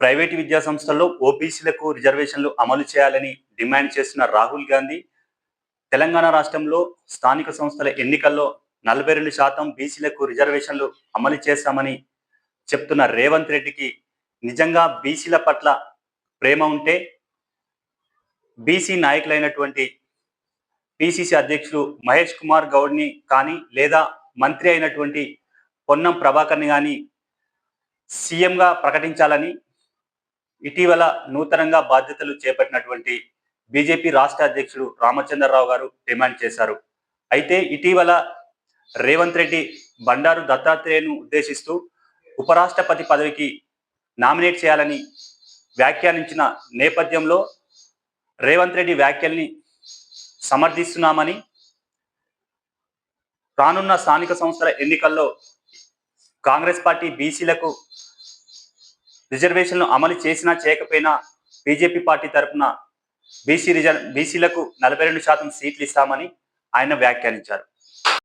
Private విద్యా సంస్థల్లో ఓబీసీలకు రిజర్వేషన్లు అమలు చేయాలని డిమాండ్ చేస్తున్న రాహుల్ గాంధీ తెలంగాణ రాష్ట్రంలో స్థానిక సంస్థల ఎన్నికల్లో నలభై రెండు శాతం బీసీలకు రిజర్వేషన్లు అమలు చేస్తామని చెప్తున్న రేవంత్ రెడ్డికి నిజంగా బీసీల పట్ల ప్రేమ ఉంటే బీసీ నాయకులైనటువంటి పిసిసి అధ్యక్షులు మహేష్ కుమార్ గౌడ్ని కానీ లేదా మంత్రి అయినటువంటి పొన్నం ప్రభాకర్ని కానీ సీఎంగా ప్రకటించాలని ఇటీవల నూతనంగా బాధ్యతలు చేపట్టినటువంటి బీజేపీ రాష్ట్ర అధ్యక్షుడు రామచంద్రరావు గారు డిమాండ్ చేశారు. అయితే ఇటీవల రేవంత్ రెడ్డి బండారు దత్తాత్రేయను ఉద్దేశిస్తూ ఉపరాష్ట్రపతి పదవికి నామినేట్ చేయాలని వ్యాఖ్యానించిన నేపథ్యంలో రేవంత్ రెడ్డి వ్యాఖ్యల్ని సమర్థిస్తున్నామని రానున్న స్థానిక సంస్థల ఎన్నికల్లో కాంగ్రెస్ పార్టీ బీసీలకు రిజర్వేషన్లు అమలు చేసినా చేయకపోయినా బీజేపీ పార్టీ తరఫున బీసీ రిజర్ బీసీలకు నలభై రెండు శాతం సీట్లు ఇస్తామని ఆయన వ్యాఖ్యానించారు.